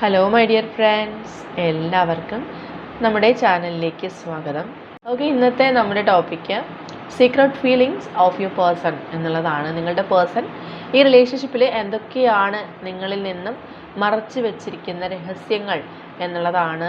Hello my dear friends എല്ലാവർക്കും നമ്മുടെ ചാനലിലേക്ക് സ്വാഗതം. ഓക്കെ ഇന്നത്തെ നമ്മുടെ topic secret feelings of you person എന്നുള്ളതാണ് നിങ്ങളുടെ പേഴ്സൺ ഈ റിലേഷൻഷിപ്പിൽ എന്തൊക്കെയാണ് നിങ്ങളിൽ നിന്നും മറച്ചു വെച്ചിരിക്കുന്ന രഹസ്യങ്ങൾ എന്നുള്ളതാണ്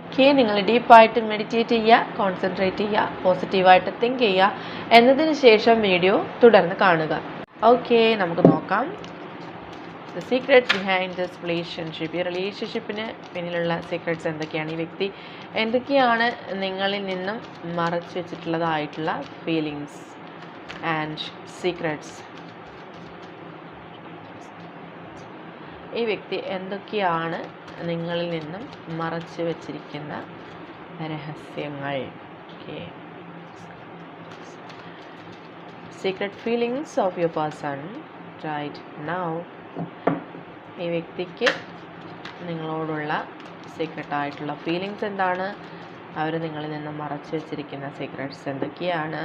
ഓക്കെ നിങ്ങൾ ഡീപ്പായിട്ട് മെഡിറ്റേറ്റ് ചെയ്യുക കോൺസെൻട്രേറ്റ് ചെയ്യുക പോസിറ്റീവായിട്ട് തിങ്ക് ചെയ്യുക എന്നതിന് ശേഷം വീഡിയോ തുടർന്ന് കാണുക. ഓക്കെ നമുക്ക് നോക്കാം. The secret behind this relationship ഈ റിലേഷൻഷിപ്പിന് പിന്നിലുള്ള സീക്രട്സ് എന്തൊക്കെയാണ്? ഈ വ്യക്തി എന്തൊക്കെയാണ് നിങ്ങളിൽ നിന്നും മറച്ചു വെച്ചിട്ടുള്ളതായിട്ടുള്ള ഫീലിങ്സ് ആൻഡ് സീക്രട്സ് ഈ വ്യക്തി എന്തൊക്കെയാണ് നിങ്ങളിൽ നിന്നും മറച്ചു വച്ചിരിക്കുന്ന രഹസ്യങ്ങൾ. Okay secret feelings of your person right now ഈ വ്യക്തിക്ക് നിങ്ങളോടുള്ള സീക്രട്ട് ആയിട്ടുള്ള ഫീലിങ്സ് എന്താണ്? അവർ നിങ്ങളിൽ നിന്ന് മറച്ചു വെച്ചിരിക്കുന്ന സീക്രട്സ് എന്തൊക്കെയാണ്?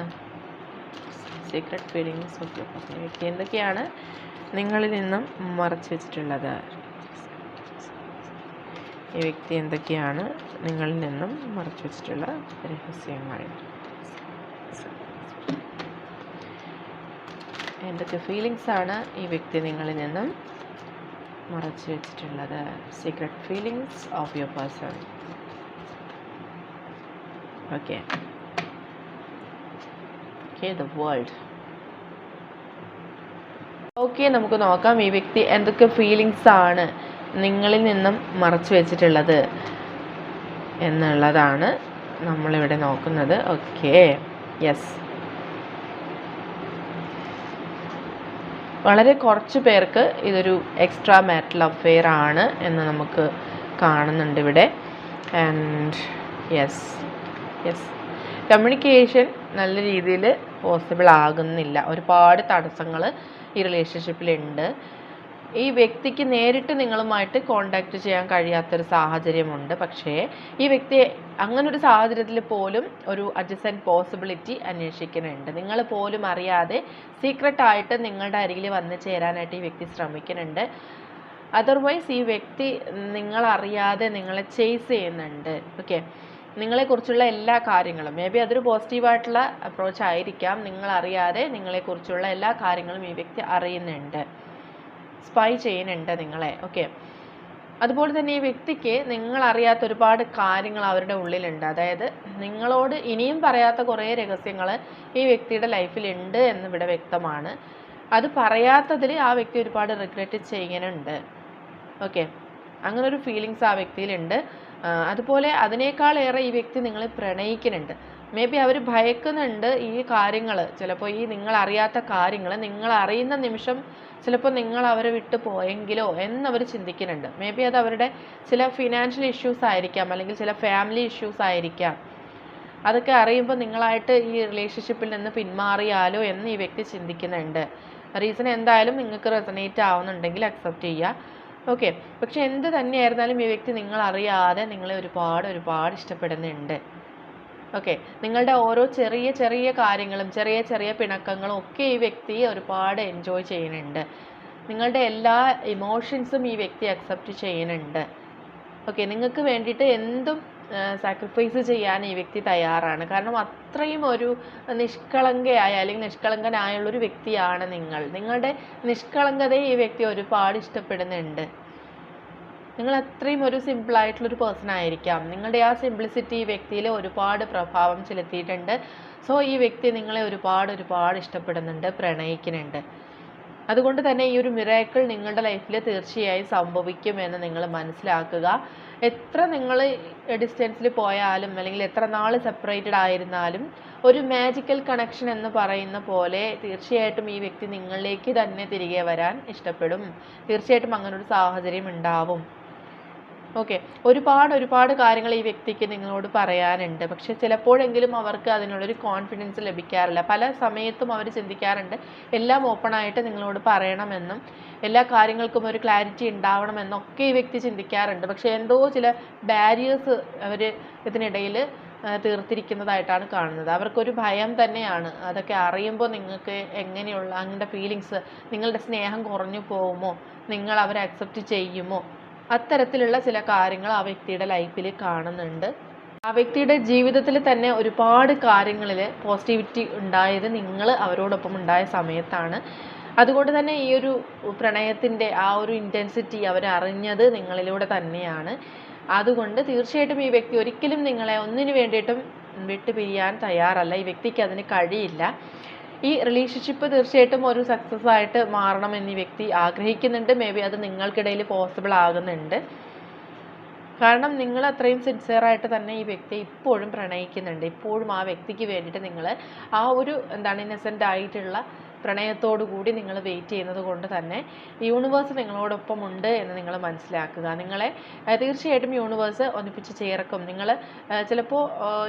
Secret feelings of your person വ്യക്തി എന്തൊക്കെയാണ് നിങ്ങളിൽ നിന്നും മറച്ചു വെച്ചിട്ടുള്ളത്? ഈ വ്യക്തി എന്തൊക്കെയാണ് നിങ്ങളിൽ നിന്നും മറച്ചു വെച്ചിട്ടുള്ള രഹസ്യങ്ങൾ? എന്തൊക്കെ ഫീലിങ്സ് ആണ് ഈ വ്യക്തി നിങ്ങളിൽ നിന്നും മറച്ചു വെച്ചിട്ടുള്ളത്? Secret feelings of your person okay okay the world okay നമുക്ക് നോക്കാം ഈ വ്യക്തി എന്തൊക്കെ ഫീലിങ്സ് ആണ്. നിങ്ങളിൽ നിന്നും മറച്ചു വെച്ചിട്ടുള്ളത് എന്നുള്ളതാണ് നമ്മളിവിടെ നോക്കുന്നത്. ഓക്കെ യെസ് വളരെ കുറച്ച് പേർക്ക് ഇതൊരു എക്സ്ട്രാ മാറ്റൽ അഫെയർ ആണ് എന്ന് നമുക്ക് കാണുന്നുണ്ട് ഇവിടെ. ആൻഡ് യെസ് യെസ് കമ്മ്യൂണിക്കേഷൻ നല്ല രീതിയിൽ പോസിബിൾ ആകുന്നില്ല. ഒരുപാട് തടസ്സങ്ങൾ ഈ റിലേഷൻഷിപ്പിലുണ്ട് ഈ വ്യക്തിക്ക് നേരിട്ട് നിങ്ങളുമായിട്ട് കോണ്ടാക്ട് ചെയ്യാൻ കഴിയാത്തൊരു സാഹചര്യമുണ്ട്. പക്ഷേ ഈ വ്യക്തി അങ്ങനൊരു സാഹചര്യത്തിൽ പോലും ഒരു അഡ്ജസ്റ്റൻ പോസിബിലിറ്റി അന്വേഷിക്കുന്നുണ്ട്. നിങ്ങൾ പോലും അറിയാതെ സീക്രട്ടായിട്ട് നിങ്ങളുടെ അരികിൽ വന്ന് ചേരാനായിട്ട് ഈ വ്യക്തി ശ്രമിക്കുന്നുണ്ട്. അതർവൈസ് ഈ വ്യക്തി നിങ്ങളറിയാതെ നിങ്ങളെ ചേസ് ചെയ്യുന്നുണ്ട്. ഓക്കെ നിങ്ങളെക്കുറിച്ചുള്ള എല്ലാ കാര്യങ്ങളും മേ ബി അതൊരു പോസിറ്റീവായിട്ടുള്ള അപ്രോച്ച് ആയിരിക്കാം. നിങ്ങളറിയാതെ നിങ്ങളെക്കുറിച്ചുള്ള എല്ലാ കാര്യങ്ങളും ഈ വ്യക്തി അറിയുന്നുണ്ട്. സ്പൈ ചെയ്യുന്നുണ്ട് നിങ്ങളെ. ഓക്കെ അതുപോലെ തന്നെ ഈ വ്യക്തിക്ക് നിങ്ങളറിയാത്ത ഒരുപാട് കാര്യങ്ങൾ അവരുടെ ഉള്ളിലുണ്ട്. അതായത് നിങ്ങളോട് ഇനിയും പറയാത്ത കുറേ രഹസ്യങ്ങൾ ഈ വ്യക്തിയുടെ ലൈഫിലുണ്ട് എന്നിവിടെ വ്യക്തമാണ്. അത് പറയാത്തതിൽ ആ വ്യക്തി ഒരുപാട് റിഗ്രറ്റ് ചെയ്യുന്നുണ്ട്. ഓക്കെ അങ്ങനെ ഒരു ഫീലിങ്സ് ആ വ്യക്തിയിലുണ്ട്. അതുപോലെ അതിനേക്കാളേറെ ഈ വ്യക്തി നിങ്ങളെ പ്രണയിക്കുന്നുണ്ട്. മേ ബി അവർ ഭയക്കുന്നുണ്ട് ഈ കാര്യങ്ങൾ ചിലപ്പോൾ ഈ നിങ്ങൾ അറിയാത്ത കാര്യങ്ങൾ നിങ്ങൾ അറിയുന്ന നിമിഷം ചിലപ്പോൾ നിങ്ങൾ അവരെ വിട്ടു പോയെങ്കിലോ എന്നവർ ചിന്തിക്കുന്നുണ്ട്. മേ ബി അത് അവരുടെ ചില ഫിനാൻഷ്യൽ ഇഷ്യൂസ് ആയിരിക്കാം അല്ലെങ്കിൽ ചില ഫാമിലി ഇഷ്യൂസ് ആയിരിക്കാം. അതൊക്കെ അറിയുമ്പോൾ നിങ്ങളായിട്ട് ഈ റിലേഷൻഷിപ്പിൽ നിന്ന് പിന്മാറിയാലോ എന്ന് ഈ വ്യക്തി ചിന്തിക്കുന്നുണ്ട്. റീസൺ എന്തായാലും നിങ്ങൾക്ക് റെസനേറ്റ് ആവുന്നുണ്ടെങ്കിൽ അക്സെപ്റ്റ് ചെയ്യുക. ഓക്കെ പക്ഷെ എന്ത് തന്നെയായിരുന്നാലും ഈ വ്യക്തി നിങ്ങൾ അറിയാതെ നിങ്ങളെ ഒരുപാട് ഒരുപാട് ഇഷ്ടപ്പെടുന്നുണ്ട്. ഓക്കെ. നിങ്ങളുടെ ഓരോ ചെറിയ ചെറിയ കാര്യങ്ങളും ചെറിയ ചെറിയ പിണക്കങ്ങളും ഒക്കെ ഈ വ്യക്തി ഒരുപാട് എൻജോയ് ചെയ്യുന്നുണ്ട്. നിങ്ങളുടെ എല്ലാ ഇമോഷൻസും ഈ വ്യക്തി അക്സെപ്റ്റ് ചെയ്യുന്നുണ്ട്. ഓക്കെ. നിങ്ങൾക്ക് വേണ്ടിയിട്ട് എന്തും സാക്രിഫൈസ് ചെയ്യാൻ ഈ വ്യക്തി തയ്യാറാണ്. കാരണം അത്രയും ഒരു നിഷ്കളങ്കയായ അല്ലെങ്കിൽ നിഷ്കളങ്കനായുള്ളൊരു വ്യക്തിയാണ് നിങ്ങൾ. നിങ്ങളുടെ നിഷ്കളങ്കതയെ ഈ വ്യക്തി ഒരുപാട് ഇഷ്ടപ്പെടുന്നുണ്ട്. നിങ്ങൾ അത്രയും ഒരു സിമ്പിൾ ആയിട്ടുള്ളൊരു പേഴ്സൺ ആയിരിക്കാം. നിങ്ങളുടെ ആ സിംപ്ലിസിറ്റി ഈ വ്യക്തിയിൽ ഒരുപാട് പ്രഭാവം ചെലുത്തിയിട്ടുണ്ട്. സോ ഈ വ്യക്തി നിങ്ങളെ ഒരുപാട് ഒരുപാട് ഇഷ്ടപ്പെടുന്നുണ്ട് പ്രണയിക്കുന്നുണ്ട്. അതുകൊണ്ട് തന്നെ ഈ ഒരു മിറാക്കിൾ നിങ്ങളുടെ ലൈഫിൽ തീർച്ചയായും സംഭവിക്കുമെന്ന് നിങ്ങൾ മനസ്സിലാക്കുക. എത്ര നിങ്ങൾ ഡിസ്റ്റൻസിൽ പോയാലും അല്ലെങ്കിൽ എത്ര നാൾ സെപ്പറേറ്റഡ് ആയിരുന്നാലും ഒരു മാജിക്കൽ കണക്ഷൻ എന്ന് പറയുന്ന പോലെ തീർച്ചയായിട്ടും ഈ വ്യക്തി നിങ്ങളിലേക്ക് തന്നെ തിരികെ വരാൻ ഇഷ്ടപ്പെടും. തീർച്ചയായിട്ടും അങ്ങനൊരു സാഹചര്യം ഉണ്ടാവും. ഓക്കെ ഒരുപാട് ഒരുപാട് കാര്യങ്ങൾ ഈ വ്യക്തിക്ക് നിങ്ങളോട് പറയാനുണ്ട്. പക്ഷെ ചിലപ്പോഴെങ്കിലും അവർക്ക് അതിനുള്ളൊരു കോൺഫിഡൻസ് ലഭിക്കാറില്ല. പല സമയത്തും അവർ ചിന്തിക്കാറുണ്ട് എല്ലാം ഓപ്പണായിട്ട് നിങ്ങളോട് പറയണമെന്നും എല്ലാ കാര്യങ്ങൾക്കും ഒരു ക്ലാരിറ്റി ഉണ്ടാവണമെന്നൊക്കെ ഈ വ്യക്തി ചിന്തിക്കാറുണ്ട്. പക്ഷെ എന്തോ ചില ബാരിയേഴ്സ് അവർ ഇതിനിടയിൽ തീർത്തിരിക്കുന്നതായിട്ടാണ് കാണുന്നത്. അവർക്കൊരു ഭയം തന്നെയാണ്. അതൊക്കെ അറിയുമ്പോൾ നിങ്ങൾക്ക് എങ്ങനെയുള്ള അങ്ങനത്തെ ഫീലിങ്സ് നിങ്ങളുടെ സ്നേഹം കുറഞ്ഞു പോകുമോ? നിങ്ങൾ അവരെ അക്സെപ്റ്റ് ചെയ്യുമോ? അത്തരത്തിലുള്ള ചില കാര്യങ്ങൾ ആ വ്യക്തിയുടെ ലൈഫിൽ കാണുന്നുണ്ട്. ആ വ്യക്തിയുടെ ജീവിതത്തിൽ തന്നെ ഒരുപാട് കാര്യങ്ങളിൽ പോസിറ്റിവിറ്റി ഉണ്ടായത് നിങ്ങൾ അവരോടൊപ്പം ഉണ്ടായ സമയത്താണ്. അതുകൊണ്ട് തന്നെ ഈ ഒരു പ്രണയത്തിന്റെ ആ ഒരു ഇന്റൻസിറ്റി അവരറിഞ്ഞത് നിങ്ങളിലൂടെ തന്നെയാണ്. അതുകൊണ്ട് തീർച്ചയായിട്ടും ഈ വ്യക്തി ഒരിക്കലും നിങ്ങളെ ഒന്നിനു വേണ്ടിയിട്ടും വിട്ടുപിരിയാൻ തയ്യാറല്ല. ഈ വ്യക്തിക്ക് അതിന് കഴിയില്ല. ഈ റിലേഷൻഷിപ്പ് തീർച്ചയായിട്ടും ഒരു സക്സസ് ആയിട്ട് മാറണം എന്ന് ഈ വ്യക്തി ആഗ്രഹിക്കുന്നുണ്ട്. മേ ബി അത് നിങ്ങൾക്കിടയിൽ പോസിബിൾ ആകുന്നുണ്ട്. കാരണം നിങ്ങൾ അത്രയും സിൻസിയർ ആയിട്ട് തന്നെ ഈ വ്യക്തിയെ ഇപ്പോഴും പ്രണയിക്കുന്നുണ്ട്. ഇപ്പോഴും ആ വ്യക്തിക്ക് വേണ്ടിയിട്ട് നിങ്ങൾ ആ ഒരു എന്താണ് ഇന്നസെന്റ് ആയിട്ടുള്ള പ്രണയത്തോടു കൂടി നിങ്ങൾ വെയിറ്റ് ചെയ്യുന്നത് കൊണ്ട് തന്നെ യൂണിവേഴ്സ് നിങ്ങളോടൊപ്പം ഉണ്ട് എന്ന് നിങ്ങൾ മനസ്സിലാക്കുക. നിങ്ങളെ തീർച്ചയായിട്ടും യൂണിവേഴ്സ് ഒന്നിപ്പിച്ച് ചേർക്കും. നിങ്ങൾ ചിലപ്പോൾ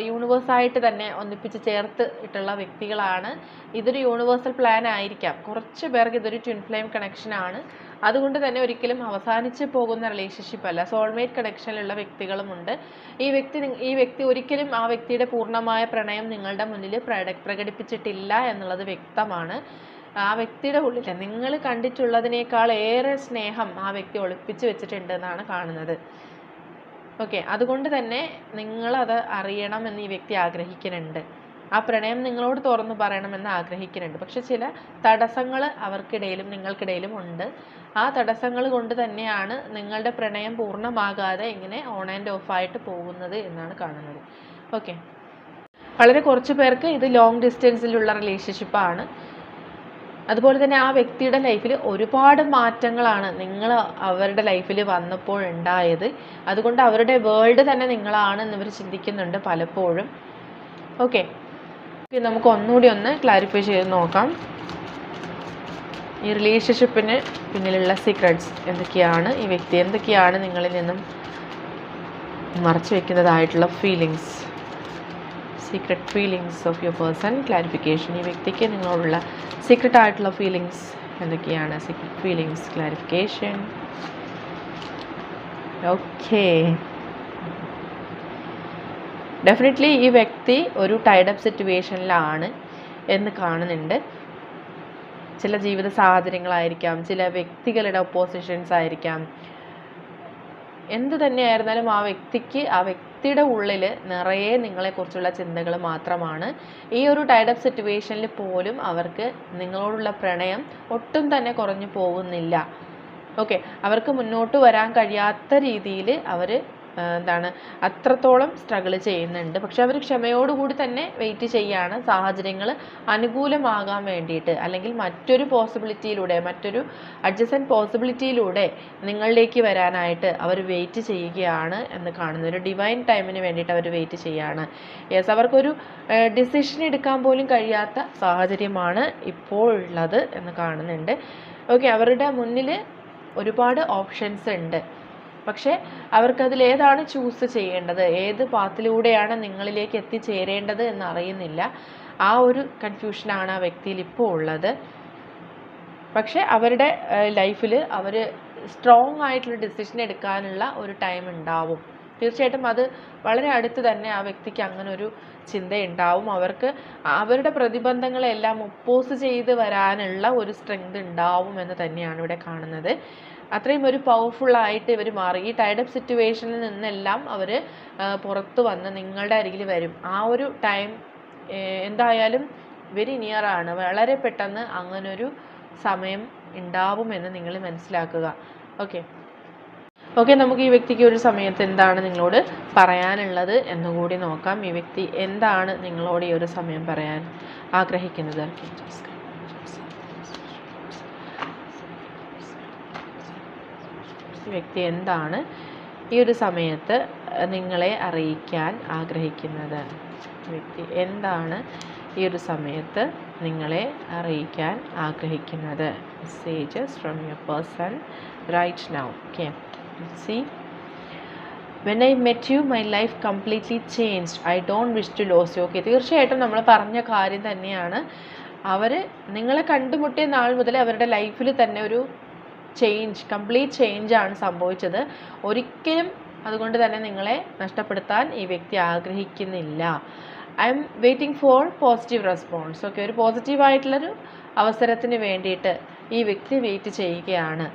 യൂണിവേഴ്സായിട്ട് തന്നെ ഒന്നിപ്പിച്ച് ചേർത്ത് ഇട്ടുള്ള വ്യക്തികളാണ്. ഇതൊരു യൂണിവേഴ്സൽ പ്ലാൻ ആയിരിക്കാം. കുറച്ച് പേർക്ക് ഇതൊരു ട്വിൻ ഫ്ലെയിം കണക്ഷൻ ആണ്. അതുകൊണ്ട് തന്നെ ഒരിക്കലും അവസാനിച്ച് പോകുന്ന റിലേഷൻഷിപ്പ് അല്ല. സോൾമേറ്റ് കണക്ഷനിലുള്ള വ്യക്തികളുമുണ്ട് ഈ വ്യക്തി ഈ വ്യക്തി ഒരിക്കലും ആ വ്യക്തിയുടെ പൂർണമായ പ്രണയം നിങ്ങളുടെ മുന്നിൽ പ്രക പ്രകടിപ്പിച്ചിട്ടില്ല എന്നുള്ളത് വ്യക്തമാണ്. ആ വ്യക്തിയുടെ ഉള്ളിൽ നിങ്ങൾ കണ്ടിട്ടുള്ളതിനേക്കാൾ ഏറെ സ്നേഹം ആ വ്യക്തി ഒളിപ്പിച്ചു വെച്ചിട്ടുണ്ട് എന്നാണ് കാണുന്നത്. ഓക്കെ അതുകൊണ്ട് തന്നെ നിങ്ങളത് അറിയണമെന്ന് ഈ വ്യക്തി ആഗ്രഹിക്കുന്നുണ്ട്. ആ പ്രണയം നിങ്ങളോട് തുറന്നു പറയണമെന്ന് ആഗ്രഹിക്കുന്നുണ്ട്. പക്ഷെ ചില തടസ്സങ്ങൾ അവർക്കിടയിലും നിങ്ങൾക്കിടയിലും ഉണ്ട്. ആ തടസ്സങ്ങൾ കൊണ്ട് തന്നെയാണ് നിങ്ങളുടെ പ്രണയം പൂർണമാകാതെ ഇങ്ങനെ ഓൺ ആൻഡ് ഓഫ് ആയിട്ട് പോകുന്നത് എന്നാണ് കാണുന്നത്. ഓക്കെ വളരെ കുറച്ച് പേർക്ക് ഇത് ലോങ് ഡിസ്റ്റൻസിലുള്ള റിലേഷൻഷിപ്പാണ് അതുപോലെ തന്നെ ആ വ്യക്തിയുടെ ലൈഫിൽ ഒരുപാട് മാറ്റങ്ങളാണ് നിങ്ങൾ അവരുടെ ലൈഫിൽ വന്നപ്പോൾ ഉണ്ടായത്. അതുകൊണ്ട് അവരുടെ വേൾഡ് തന്നെ നിങ്ങളാണ് എന്നിവർ ചിന്തിക്കുന്നുണ്ട് പലപ്പോഴും. ഓക്കെ നമുക്ക് ഒന്നുകൂടി ഒന്ന് ക്ലാരിഫൈ ചെയ്ത് നോക്കാം. ഈ റിലേഷൻഷിപ്പിന് പിന്നിലുള്ള സീക്രട്സ് എന്തൊക്കെയാണ്? ഈ വ്യക്തി എന്തൊക്കെയാണ് നിങ്ങളിൽ നിന്നും മറച്ചു വെക്കുന്നതായിട്ടുള്ള feelings secret feelings of your person clarification ഈ വ്യക്തിക്ക് നിങ്ങളോടുള്ള സീക്രട്ട് ആയിട്ടുള്ള ഫീലിങ്സ് എന്തൊക്കെയാണ്? Secret feelings clarification okay definitely ഈ വ്യക്തി ഒരു ടൈഡപ്പ് സിറ്റുവേഷനിലാണ് എന്ന് കാണുന്നുണ്ട്. ചില ജീവിത സാഹചര്യങ്ങളായിരിക്കാം ചില വ്യക്തികളുടെ ഒപ്പോസിഷൻസ് ആയിരിക്കാം. എന്ത് തന്നെയായിരുന്നാലും ആ വ്യക്തിക്ക് ആ വ്യക്തിയുടെ ഉള്ളിൽ നിറയെ നിങ്ങളെക്കുറിച്ചുള്ള ചിന്തകൾ മാത്രമാണ്. ഈ ഒരു ടൈഡപ്പ് സിറ്റുവേഷനിൽ പോലും അവർക്ക് നിങ്ങളോടുള്ള പ്രണയം ഒട്ടും തന്നെ കുറഞ്ഞു പോകുന്നില്ല. ഓക്കെ അവർക്ക് മുന്നോട്ട് വരാൻ കഴിയാത്ത രീതിയിൽ അവർ എന്താണ് അത്രത്തോളം സ്ട്രഗിൾ ചെയ്യുന്നുണ്ട്. പക്ഷെ അവർ ക്ഷമയോടുകൂടി തന്നെ വെയിറ്റ് ചെയ്യാണ്. സാഹചര്യങ്ങൾ അനുകൂലമാകാൻ വേണ്ടിയിട്ട്. അല്ലെങ്കിൽ മറ്റൊരു പോസിബിലിറ്റിയിലൂടെ മറ്റൊരു അഡ്ജസ്റ്റൻ പോസിബിലിറ്റിയിലൂടെ നിങ്ങളിലേക്ക് വരാനായിട്ട് അവർ വെയിറ്റ് ചെയ്യുകയാണ് എന്ന് കാണുന്നു. ഒരു ഡിവൈൻ ടൈമിന് വേണ്ടിയിട്ട് അവർ വെയിറ്റ് ചെയ്യുകയാണ് യെസ് അവർക്കൊരു ഡിസിഷൻ എടുക്കാൻ പോലും കഴിയാത്ത സാഹചര്യമാണ് ഇപ്പോൾ ഉള്ളത് എന്ന് കാണുന്നുണ്ട്. ഓക്കെ അവരുടെ മുന്നിൽ ഒരുപാട് ഓപ്ഷൻസ് ഉണ്ട്. പക്ഷേ അവർക്കതിൽ ഏതാണ് ചൂസ് ചെയ്യേണ്ടത്? ഏത് പാത്തിലൂടെയാണ് നിങ്ങളിലേക്ക് എത്തിച്ചേരേണ്ടത് എന്ന് അറിയുന്നില്ല ആ ഒരു കൺഫ്യൂഷനാണ് ആ വ്യക്തിയിൽ ഇപ്പോൾ ഉള്ളത്. പക്ഷേ അവരുടെ ലൈഫിൽ അവർ സ്ട്രോങ് ആയിട്ടുള്ള ഡിസിഷൻ എടുക്കാനുള്ള ഒരു ടൈം ഉണ്ടാവും. തീർച്ചയായിട്ടും അത് വളരെ അടുത്ത് തന്നെ ആ വ്യക്തിക്ക് അങ്ങനെ ഒരു ചിന്തയുണ്ടാവും. അവർക്ക് അവരുടെ പ്രതിബന്ധങ്ങളെല്ലാം ഒപ്പോസ് ചെയ്ത് വരാനുള്ള ഒരു സ്ട്രെങ്ത് ഉണ്ടാവും എന്ന് തന്നെയാണ് ഇവിടെ കാണുന്നത്. അത്രയും ഒരു പവർഫുള്ളായിട്ട് ഇവർ മാറി. ഈ ടൈഡപ്പ് സിറ്റുവേഷനിൽ നിന്നെല്ലാം അവർ പുറത്തു വന്ന് നിങ്ങളുടെ അരികിൽ വരും. ആ ഒരു ടൈം എന്തായാലും വെരി നിയർ ആണ്. വളരെ പെട്ടെന്ന് അങ്ങനൊരു സമയം ഉണ്ടാവുമെന്ന് നിങ്ങൾ മനസ്സിലാക്കുക. ഓക്കെ ഓക്കെ നമുക്ക് ഈ വ്യക്തിക്ക് ഒരു സമയത്ത് എന്താണ് നിങ്ങളോട് പറയാനുള്ളത് എന്നുകൂടി നോക്കാം. ഈ വ്യക്തി എന്താണ് നിങ്ങളോട് ഈ ഒരു സമയം പറയാൻ ആഗ്രഹിക്കുന്നത് ഈ വ്യക്തി എന്താണ് ഈ ഒരു സമയത്ത് നിങ്ങളെ അറിയിക്കാൻ ആഗ്രഹിക്കുന്നത്? വ്യക്തി എന്താണ് ഈ ഒരു സമയത്ത് നിങ്ങളെ അറിയിക്കാൻ ആഗ്രഹിക്കുന്നത്? Messages from your person right now okay see when I met you my life completely changed I don't wish to lose you okay തീർച്ചയായിട്ടും നമ്മൾ പറഞ്ഞ കാര്യം തന്നെയാണ്. അവർ നിങ്ങളെ കണ്ടുമുട്ടിയ നാൾ മുതൽ അവരുടെ ലൈഫിൽ തന്നെ ഒരു ചേഞ്ച് കംപ്ലീറ്റ് ചേഞ്ച് ആണ് സംഭവിച്ചത്. ഒരിക്കലും അതുകൊണ്ട് തന്നെ നിങ്ങളെ നഷ്ടപ്പെടുത്താൻ ഈ വ്യക്തി ആഗ്രഹിക്കുന്നില്ല. I'm waiting for positive response okay ഒരു പോസിറ്റീവ് പോസിറ്റീവായിട്ടുള്ളൊരു അവസരത്തിന് വേണ്ടിയിട്ട് ഈ വ്യക്തി വെയിറ്റ് ചെയ്യുകയാണ്.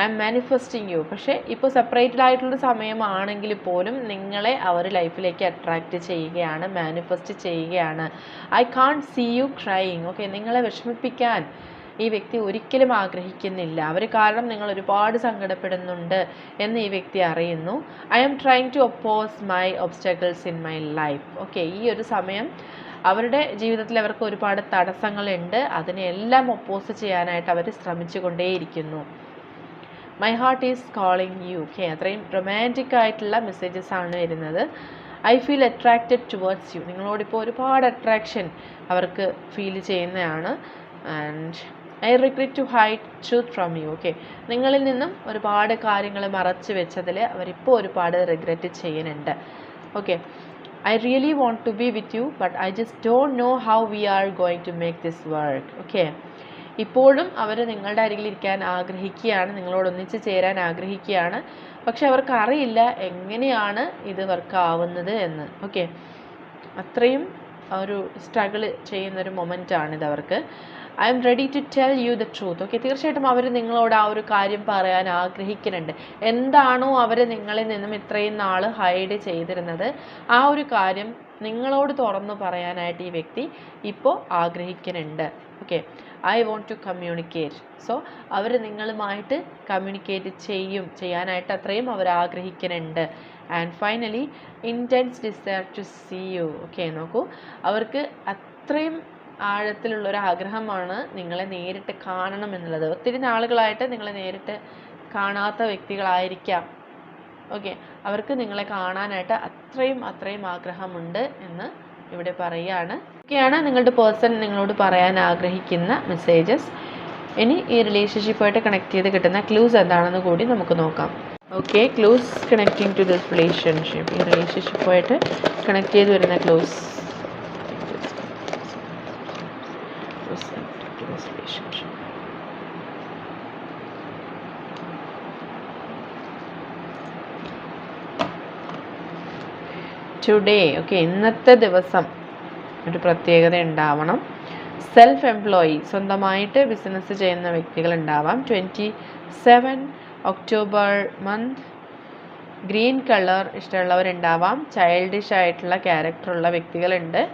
ഐ എം മാനിഫെസ്റ്റിംഗ് യു പക്ഷേ ഇപ്പോൾ സെപ്പറേറ്റഡ് ആയിട്ടുള്ള സമയമാണെങ്കിൽ പോലും നിങ്ങളെ അവർ ലൈഫിലേക്ക് അട്രാക്റ്റ് ചെയ്യുകയാണ് മാനിഫെസ്റ്റ് ചെയ്യുകയാണ്. I can see you crying okay നിങ്ങളെ വിഷമിപ്പിക്കാൻ ഈ വ്യക്തി ഒരിക്കലും ആഗ്രഹിക്കുന്നില്ല. അവർ കാരണം നിങ്ങൾ ഒരുപാട് സങ്കടപ്പെടുന്നുണ്ട് എന്ന് ഈ വ്യക്തി അറിയുന്നു. I am trying to oppose my obstacles in my life okay ഈ ഒരു സമയം അവരുടെ ജീവിതത്തിൽ അവർക്ക് ഒരുപാട് തടസ്സങ്ങളുണ്ട്. അതിനെല്ലാം ഒപ്പോസ് ചെയ്യാനായിട്ട് അവർ ശ്രമിച്ചുകൊണ്ടേയിരിക്കുന്നു. My heart is calling you okay അത്രയും റൊമാന്റിക് ആയിട്ടുള്ള മെസ്സേജസ് ആണ് വരുന്നത്. I feel attracted towards you നിങ്ങളോടിപ്പോൾ ഒരുപാട് അട്രാക്ഷൻ അവർക്ക് ഫീൽ ചെയ്യുന്നതാണ്. And I regret to hide truth from you okay നിങ്ങളിൽ നിന്നും ഒരുപാട് കാര്യങ്ങൾ മറച്ചു വെച്ചതിൽ അവരിപ്പോൾ ഒരുപാട് റിഗ്രറ്റ് ചെയ്യുന്നുണ്ട് okay I really want to be with you but I just don't know how we are going to make this work okay ഇപ്പോഴും അവർ നിങ്ങളുടെ അരികിൽ ഇരിക്കാൻ ആഗ്രഹിക്കുകയാണ് നിങ്ങളോട് ഒന്നിച്ച് ചേരാൻ ആഗ്രഹിക്കുകയാണ് പക്ഷെ അവർക്ക് അറിയില്ല എങ്ങനെയാണ് ഇത് വർക്ക് ആവുന്നത് എന്ന് ഓക്കെ അത്രയും ഒരു സ്ട്രഗിൾ ചെയ്യുന്നൊരു മൊമെന്റാണിത് അവർക്ക്. I'm ready to tell you the truth okay തീർച്ചയായിട്ടും അവർ നിങ്ങളോട് ആ ഒരു കാര്യം പറയാൻ ആഗ്രഹിക്കുന്നുണ്ട്. എന്താണോ അവർ നിങ്ങളിൽ നിന്നും ഇത്രയും നാൾ ഹൈഡ് ചെയ്തിരുന്നത്? ആ ഒരു കാര്യം നിങ്ങളോട് തുറന്നു പറയാനായിട്ട് ഈ വ്യക്തി ഇപ്പോൾ ആഗ്രഹിക്കുന്നുണ്ട്. Okay I want to communicate so അവർ നിങ്ങളുമായിട്ട് കമ്മ്യൂണിക്കേറ്റ് ചെയ്യും. ചെയ്യാനായിട്ട് അത്രയും അവർ ആഗ്രഹിക്കുന്നുണ്ട്. And finally intense desire to see you okay നോക്കൂ. അവർക്ക് അത്രയും ആഴത്തിലുള്ള ഒരു ആഗ്രഹമാണ് നിങ്ങളെ നേരിട്ട് കാണണം എന്നുള്ളത്. ഒത്തിരി നാളുകളായിട്ട് നിങ്ങളെ നേരിട്ട് കാണാത്ത വ്യക്തികളായിരിക്കാം. ഓക്കെ. അവർക്ക് നിങ്ങളെ കാണാനായിട്ട് അത്രയും അത്രയും ആഗ്രഹമുണ്ട് എന്ന് ഇവിടെ പറയുകയാണ്. ഒക്കെയാണ് നിങ്ങളുടെ പേഴ്സൺ നിങ്ങളോട് പറയാൻ ആഗ്രഹിക്കുന്ന മെസ്സേജസ്. ഇനി ഈ റിലേഷൻഷിപ്പായിട്ട് കണക്ട് ചെയ്ത് കിട്ടുന്ന ക്ലൂസ് എന്താണെന്ന് കൂടി നമുക്ക് നോക്കാം. Okay. Clues connecting to this relationship. ഈ റിലേഷൻഷിപ്പുമായിട്ട് കണക്ട് ചെയ്ത് വരുന്ന ക്ലൂസ്. ടുഡേ ഓക്കെ ഇന്നത്തെ ദിവസം ഒരു പ്രത്യേകത ഉണ്ടാവണം. സെൽഫ് എംപ്ലോയി സ്വന്തമായിട്ട് ബിസിനസ് ചെയ്യുന്ന വ്യക്തികൾ ഉണ്ടാവാം. Twenty seven October month green colour ഇഷ്ടമുള്ളവരുണ്ടാവാം. Childish ആയിട്ടുള്ള ക്യാരക്ടറുള്ള വ്യക്തികളുണ്ട്.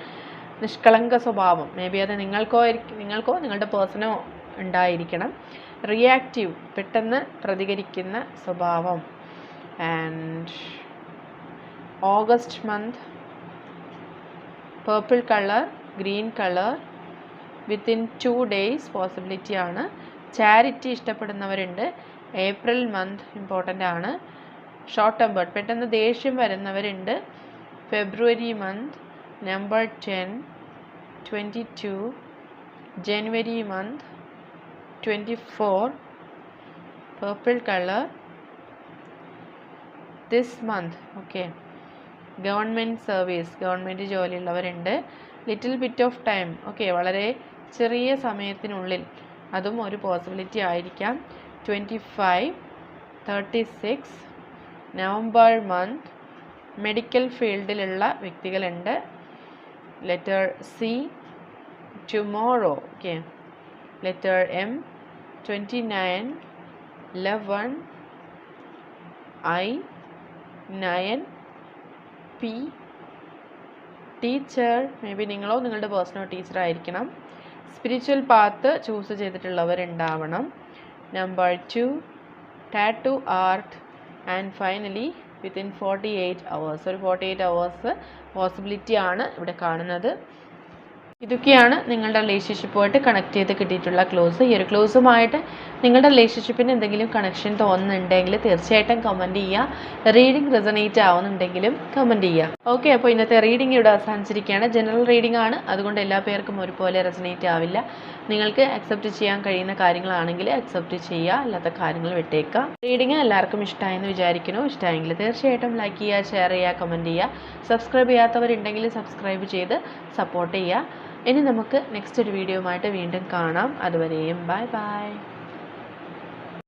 നിഷ്കളങ്ക സ്വഭാവം മേ ബി അത് നിങ്ങൾക്കോ നിങ്ങൾക്കോ നിങ്ങളുടെ പേഴ്സണോ ഉണ്ടായിരിക്കണം. റിയാക്റ്റീവ് പെട്ടെന്ന് പ്രതികരിക്കുന്ന സ്വഭാവം. And August month purple colour green colour within two days possibility ആണ്. ചാരിറ്റി ഇഷ്ടപ്പെടുന്നവരുണ്ട്. ഏപ്രിൽ മന്ത് ഇമ്പോർട്ടന്റ് ആണ്. ഷോർട്ട് ടെമ്പേർഡ് പെട്ടെന്ന് ദേഷ്യം വരുന്നവരുണ്ട്. February month number ten twenty two January month twenty four purple colour this month okay government service government ജോലിയുള്ളവരുണ്ട്. Little bit of time. Okay വളരെ ചെറിയ സമയത്തിനുള്ളിൽ അതും ഒരു പോസിബിലിറ്റി ആയിരിക്കാം. Twenty five thirty six November month medical ഫീൽഡിലുള്ള വ്യക്തികളുണ്ട്. Letter C tomorrow. Okay letter M twenty nine eleven I nine P teacher maybe നിങ്ങളോ നിങ്ങളുടെ personal teacher ആയിരിക്കണം. Spiritual path choose ചെയ്തിട്ടുള്ളവരുണ്ടാവണം. Number two tattoo art and finally within forty eight hours. ഒരു forty eight hours possibility ആണ് ഇവിടെ കാണുന്നത്. ഇതൊക്കെയാണ് നിങ്ങളുടെ റിലേഷൻഷിപ്പുമായിട്ട് connect ചെയ്ത് കിട്ടിയിട്ടുള്ള ക്ലോസ്. ഈ ഒരു ക്ലോസുമായിട്ട് നിങ്ങളുടെ റിലേഷൻഷിപ്പിന് എന്തെങ്കിലും കണക്ഷൻ തോന്നുന്നുണ്ടെങ്കിൽ തീർച്ചയായിട്ടും കമന്റ് ചെയ്യുക റീഡിംഗ് റിസണേറ്റ് ആവുന്നുണ്ടെങ്കിലും കമന്റ് ചെയ്യുക ഓക്കെ അപ്പോൾ ഇന്നത്തെ റീഡിംഗ് ഇവിടെ അവസാനിച്ചിരിക്കുകയാണ്. ജനറൽ റീഡിംഗ് ആണ്. അതുകൊണ്ട് എല്ലാ പേർക്കും ഒരുപോലെ റെസണേറ്റ് ആവില്ല. നിങ്ങൾക്ക് അക്സെപ്റ്റ് ചെയ്യാൻ കഴിയുന്ന കാര്യങ്ങളാണെങ്കിൽ അക്സെപ്റ്റ് ചെയ്യുക അല്ലാത്ത കാര്യങ്ങൾ വിട്ടേക്കുക റീഡിംഗ് എല്ലാവർക്കും ഇഷ്ടമായെന്ന് വിചാരിക്കുന്നു. ഇഷ്ടമായെങ്കിൽ തീർച്ചയായിട്ടും ലൈക്ക് ചെയ്യുക ഷെയർ ചെയ്യുക കമന്റ് ചെയ്യുക സബ്സ്ക്രൈബ് ചെയ്യാത്തവരുണ്ടെങ്കിൽ സബ്സ്ക്രൈബ് ചെയ്ത് സപ്പോർട്ട് ചെയ്യുക ഇനി നമുക്ക് നെക്സ്റ്റ് ഒരു വീഡിയോ ആയിട്ട് വീണ്ടും കാണാം. അതുവരെയും ബൈ ബൈ